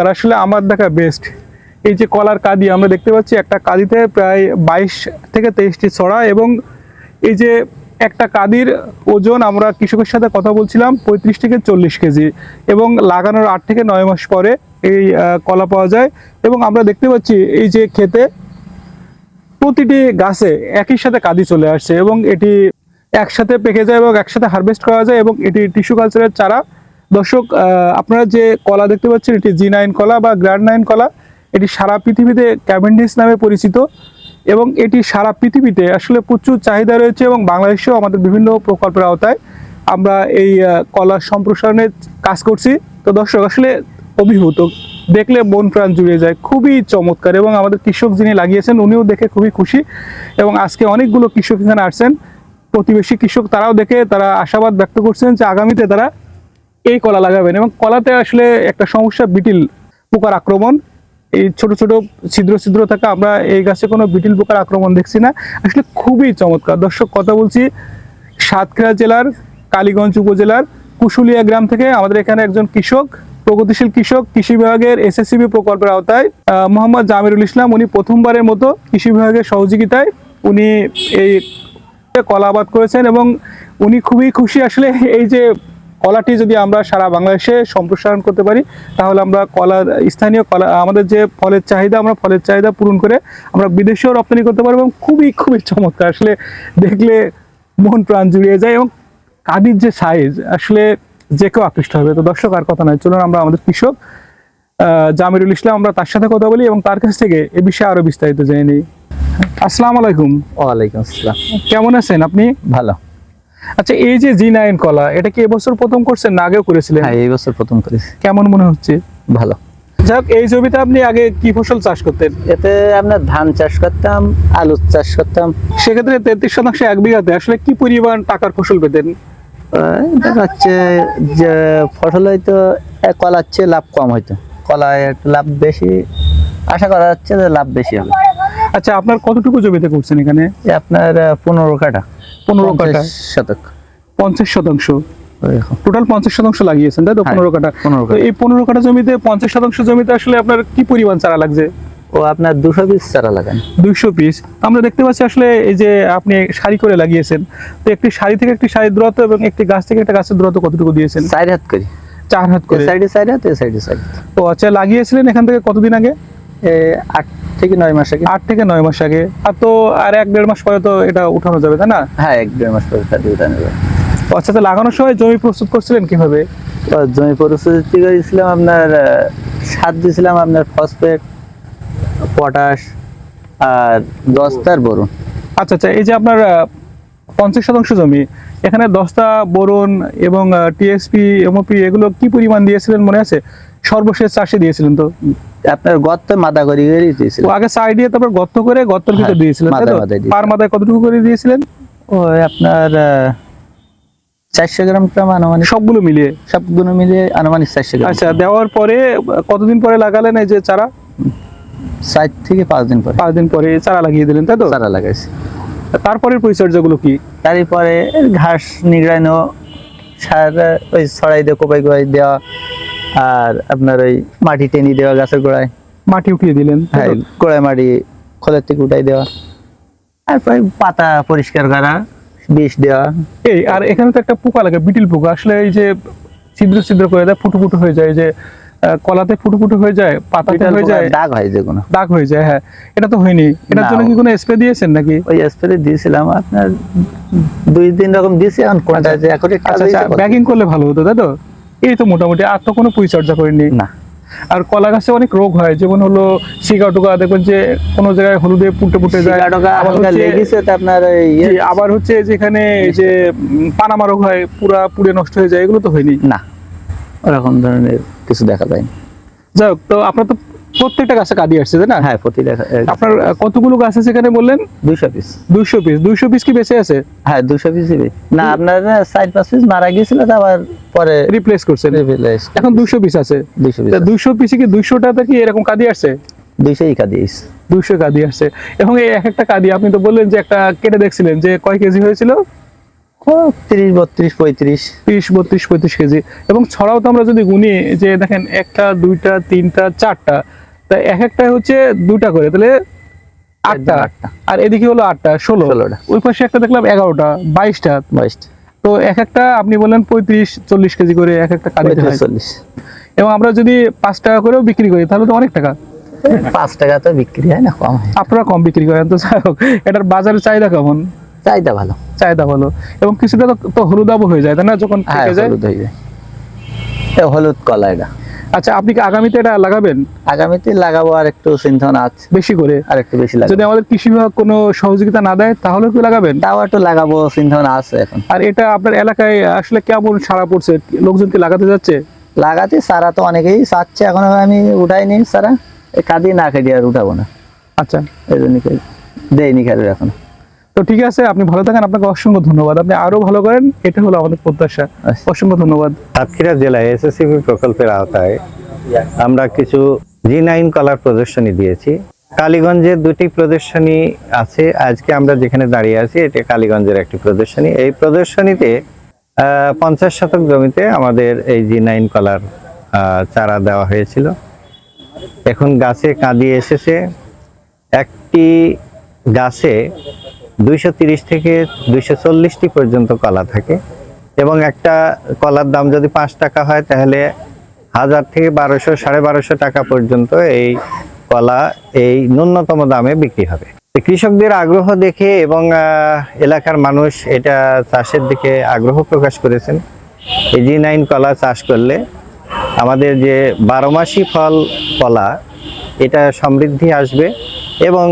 চমৎকার আসলে আমার দেখা বেস্ট এই যে কলার কাদি, আমরা দেখতে পাচ্ছি একটা কাদিতে প্রায় বাইশ থেকে তেইশটি ছড়া এবং এই যে একটা কাদির ওজন আমরা কৃষকের সাথে কথা বলছিলাম, পঁয়ত্রিশ থেকে চল্লিশ কেজি এবং লাগানোর আট থেকে নয় মাস পরে এই কলা পাওয়া যায় এবং আমরা দেখতে পাচ্ছি এই যে ক্ষেতে প্রতিটি গাছে একই সাথে কাদি চলে আসছে এবং এটি একসাথে পেকে যায় এবং একসাথে হারভেস্ট করা যায় এবং এটি টিস্যু কালচারের চারা দর্শক আপনারা যে কলা দেখতে পাচ্ছেন, এটি জি নাইন কলা বা গ্র্যান্ড নাইন কলা, এটি সারা পৃথিবীতে ক্যাভেন্ডিস নামে পরিচিত এবং এটি সারা পৃথিবীতে আসলে প্রচুর চাহিদা রয়েছে এবং বাংলাদেশেও আমাদের বিভিন্ন প্রকল্পের আওতায় আমরা এই কলা কলার সম্প্রসারণের কাজ করছি। তো দর্শক, আসলে অভিভূত, দেখলে মন প্রাণ জুড়ে যায়, খুবই চমৎকার এবং আমাদের কৃষক যিনি লাগিয়েছেন, উনিও দেখে খুবই খুশি এবং আজকে অনেকগুলো কৃষক এখানে আসছেন। প্রতিবেশী কৃষক তারাও দেখে, তারা আশাবাদ ব্যক্ত করছেন যে আগামীতে তারা এই কলা লাগাবেন এবং কলাতে আসলে একটা সমস্যা, বিটিল পোকার আক্রমণ। এই ছোট ছোট ছিদ্র ছিদ্র থাকা আমরা এই গাছে কোনো বিটিল পোকার আক্রমণ দেখছি না। আসলে খুবই চমৎকার। দর্শক, কথা বলছি সাতক্ষীরা জেলার, কালীগঞ্জ উপজেলার কুশুলিয়া গ্রাম থেকে আমাদের এখানে একজন কৃষক, প্রগতিশীল কৃষক, কৃষি বিভাগের এসএসসিবি প্রকল্পের আওতায় মোহাম্মদ জামিরুল ইসলাম। উনি প্রথমবারের মতো কৃষি বিভাগের সহযোগিতায় উনি এই কলা আবাদ করেছেন এবং উনি খুবই খুশি। আসলে এই যে কলাটি যদি আমরা সারা বাংলাদেশে সম্প্রসারণ করতে পারি তাহলে আমরা কলার স্থানীয় কলা আমাদের যে ফলের চাহিদা আমরা ফলের চাহিদা পূরণ করে আমরা বিদেশেও রপ্তানি করতে পারব এবং খুবই খুবই চমৎকার। আসলে দেখলে মন প্রাণ জুড়িয়ে যায় এবং কাদির যে সাইজ আসলে যে কেউ আকৃষ্ট হবে। তো দর্শক আর কথা নয় চলুন আমরা আমাদের কৃষক জামিরুল ইসলাম আমরা তার সাথে কথা বলি এবং তার কাছ থেকে এ বিষয়ে আরও বিস্তারিত জেনে নিই। আসসালামু আলাইকুম। ওয়ালাইকুম আসসালাম। কেমন আছেন আপনি? ভালো। আচ্ছা এই যে জি নাইন কলা এটা কি এবছর প্রথম করছেন না আগেও করেছিলেন? হ্যাঁ এই বছর প্রথম করেছি। কেমন মনে হচ্ছে? ভালো। যাই হোক এই জমিতে আপনি আগে কি ফসল চাষ করতেন? এতে আপনার ধান চাষ করতাম আলু চাষ করতাম। সেক্ষেত্রে তেত্রিশ শতাংশ এক বিঘাতে আসলে কি পরিমাণ টাকার ফসল পেতেন? দেখা যাচ্ছে যে ফসল হয়তো কলার চেয়ে লাভ কম হয়তো কলায় একটু লাভ বেশি। আশা করা যাচ্ছে যে লাভ বেশি হবে। আচ্ছা আপনার কতটুকু জমিতে করছেন এখানে? আপনার পনেরো কাঠা। পনেরো কাঠা শতক। পঞ্চাশ শতাংশ। টোটাল পঞ্চাশ শতাংশ লাগিয়েছেন তাই তো? হ্যাঁ, পনেরো কাঠা। এই পনেরো কাঠা জমিতে পঞ্চাশ শতাংশ জমিতে আসলে আপনার কি পরিমাণ চারা লাগছে? ও আপনার দুশো পিস চারা লাগান। দুইশো পিস। আমরা দেখতে পাচ্ছি আসলে এই যে আপনি সারি করে লাগিয়েছেন তো একটি সারি থেকে একটি সারি দূরত্ব এবং একটি গাছ থেকে একটা গাছের দূরত্ব কতটুকু দিয়েছেন? চার হাত করি। চার হাত করে। সাইডে চার হাত সাইডে হাত। তো আচ্ছা লাগিয়েছিলেন এখান থেকে কতদিন আগে? আট থেকে নয় মাস আগে। আট থেকে নয় মাস আগে। আর তো আর এক দেড় মাস পরে তো এটা উঠানো যাবে তাই না? হ্যাঁ এক দেড় মাস পরে ছাড়িয়ে উঠানো যাবে। আচ্ছা তো লাগানোর সময় জমি প্রস্তুত করছিলেন কীভাবে? জমি পরিস্থিতি করেছিলাম আপনার সার দিয়েছিলাম আপনার ফসফেট পটাশ আর দস্তার বরুণ আচ্ছা আচ্ছা এই যে আপনার পঞ্চাশ শতাংশ জমি এখানে দশটা বোরন এবং টিএসপি এমওপি এগুলো কি পরিমাণ দিয়েছিলেন মনে আছে? সর্বশেষ চাষে দিয়েছিলেন তো? আপনার গর্ত মাদা করি দিয়েছিলাম আগে সাইড দিয়ে তারপর গর্ত করে গর্তের ভিতর হ্যাঁ, দিয়েছিলেন। পার মাথায় কতটুকু করে দিয়েছিলেন? ওই আপনার চারশো গ্রাম গ্রাম আনুমানিক। সবগুলো মিলিয়ে? সবগুলো মিলিয়ে আনুমানিক চারশো গ্রাম। আচ্ছা দেওয়ার পরে কতদিন পরে লাগালেন এই যে চারা? চার থেকে পাঁচ দিন পরে। পাঁচ দিন পরে চারা লাগিয়ে দিলেন তাই তো? চারা লাগাইছি। তারপরের পরিচর্যাগুলো কি? তারপরে ঘাস নিগড়ানো সার ওই ছড়াই দিয়ে কোপাই কোপাই দেওয়া আর আপনার ওই মাটি টেনে দেওয়া গাছের গোড়ায়। মাটি উঠিয়ে দিলেন হ্যাঁ গোড়ায় মাটি খোলের থেকে উঠাই দেওয়া। তারপরে পাতা পরিষ্কার করা বিষ দেওয়া। এই আর এখানে তো একটা পোকা লাগে বিটিল পোকা। আসলে এই যে ছিদ্র ছিদ্র করে দেয় ফুটো ফুটো হয়ে যায় যে কলাতে ফুটো ফুটো হয়ে যায় পাতাতে বিড়াল হয়ে যায় দাগ হয় কোনো। দাগ হয়ে যায় হ্যাঁ। এটা তো হয়নি। এটার। জন্য কি কোনো স্প্রে দিয়েছেন নাকি? ওই স্প্রে দিয়েছিলাম আপনার দুই তিন রকম দিয়েছি এখন কোনটা যে এখন আচ্ছা আচ্ছা ব্যাগিং করলে ভালো হতো তাই তো? এই তো মোটামুটি আর তো কোনো পরিচর্যা করিনি। না। আর কলা গাছে অনেক রোগ হয় যেমন হলো শিকা টুকা দেখবেন যে কোনো জায়গায় হলুদে পুটে পুটে যায়। আপনার ইয়ে আবার হচ্ছে যেখানে যে পানামা রোগ হয় পুরা পুড়ে নষ্ট হয়ে যায় এগুলো তো হয়নি। না ওরকম ধরনের কিছু দেখা যায় যাই হোক তো আপনার তো প্রত্যেকটা গাছে কাঁদি আসছে তাই না? হ্যাঁ প্রতি দেখা আপনার কতগুলো গাছ আছে সেখানে বললেন? দুইশো পিস। দুইশো পিস। দুইশো পিস কি বেঁচে আছে? হ্যাঁ দুশো পিস না আপনার সাইড পাঁচ পিস মারা গিয়েছিল আবার পরে রিপ্লেস করছেন। এখন দুইশো পিস আছে। দুইশো পিস দুইশো পিসে কি দুইশোটাতে কি এরকম কাঁদি আসছে? দুইশো ইকা দিয়েছি দুইশো কাঁদি আসছে। এবং এই এক একটা কাঁদি আপনি তো বললেন যে একটা কেটে দেখছিলেন যে কয় কেজি হয়েছিল? তিরিশ বত্রিশ পঁয়ত্রিশ। তিরিশ বত্রিশ পঁয়ত্রিশ কেজি। এবং ছড়াও তো আমরা যদি গুনি যে দেখেন একটা দুইটা তিনটা চারটা তা এক একটা হচ্ছে দুটা করে তাহলে আটটা। আটটা। আর এদিকে হলো আটটা ষোলো। ষোলোটা। ওই পাশে একটা দেখলাম এগারোটা বাইশটা। বাইশটা। তো এক একটা আপনি বললেন পঁয়ত্রিশ চল্লিশ কেজি করে এক একটা হয়। চল্লিশ। এবং আমরা যদি পাঁচ টাকা করেও বিক্রি করি তাহলে তো অনেক টাকা। পাঁচ টাকা তো বিক্রি হয় না কম আপনারা কম বিক্রি করেন তো যাই হোক এটার বাজারের চাহিদা কেমন? চাহিদা ভালো। চাহিদা ভালো। এবং কিছুটা তো- হলুদাবো হয়ে যায় তাই না? যখন হ্যাঁ যায়। হলুদ হয়ে যায়। হলুদ কলা এটা। আচ্ছা আপনি কি আগামীতে এটা লাগাবেন? আগামীতে লাগাবো আর একটু চিন্তা আছে। বেশি করে? আর একটু বেশি যদি আমাদের কৃষি বিভাগ কোনো সহযোগিতা না দেয় তাহলে কি লাগাবেন? তাও একটু লাগাবো চিন্তা আছে এখন। আর এটা আপনার এলাকায় আসলে কেমন সাড়া পড়ছে? লোকজন কি লাগাতে যাচ্ছে? লাগাতে সারা তো অনেকেই চাচ্ছে এখন আমি উঠাইনি সারা। এই কাঁদি না খেয়ে আর উঠাবো না। আচ্ছা। এই জন্য দেয়নি খেলে এখন তো ঠিক আছে আপনি ভালো থাকেন আপনাকে অসংখ্য ধন্যবাদ। আপনি আরও ভালো করেন এটা হলো আমাদের প্রত্যাশা। আচ্ছা। অসংখ্য ধন্যবাদ। সাতক্ষীরা জেলায় এসএসসিপি প্রকল্পের আওতায় আমরা কিছু জি নাইন কলার প্রদর্শনী দিয়েছি। কালীগঞ্জের দুটি প্রদর্শনী আছে। আজকে আমরা যেখানে দাঁড়িয়ে আছি এটা কালীগঞ্জের একটি প্রদর্শনী। এই প্রদর্শনীতে আহ, পঞ্চাশ শতক জমিতে আমাদের এই জি নাইন কলার আহ, চারা দেওয়া হয়েছিল। এখন গাছে কাঁদি এসেছে। একটি গাছে দুইশো থেকে দুইশো চল্লিশটি পর্যন্ত কলা থাকে। এবং একটা কলার দাম যদি পাঁচ টাকা হয়, তাহলে হাজার থেকে বারোশো, সাড়ে বারোশো টাকা পর্যন্ত এই কলা এই ন্যূনতম দামে বিক্রি হবে। কৃষকদের আগ্রহ দেখে এবং এলাকার মানুষ এটা চাষের দিকে আগ্রহ প্রকাশ করেছেন। এই জি নাইন কলা চাষ করলে আমাদের যে বারো মাসি ফল কলা, এটা সমৃদ্ধি আসবে এবং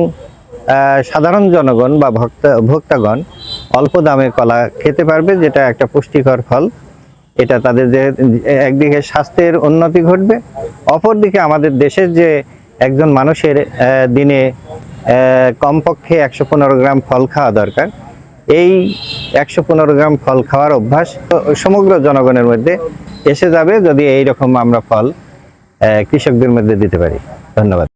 সাধারণ জনগণ বা ভক্তা ভোক্তাগণ অল্প দামে কলা খেতে পারবে, যেটা একটা পুষ্টিকর ফল। এটা তাদের যে একদিকে স্বাস্থ্যের উন্নতি ঘটবে, অপরদিকে আমাদের দেশের যে একজন মানুষের দিনে কমপক্ষে একশো পনেরো গ্রাম ফল খাওয়া দরকার। এই একশো পনেরো গ্রাম ফল খাওয়ার অভ্যাস সমগ্র জনগণের মধ্যে এসে যাবে যদি এই রকম আমরা ফল কৃষকদের মধ্যে দিতে পারি। ধন্যবাদ।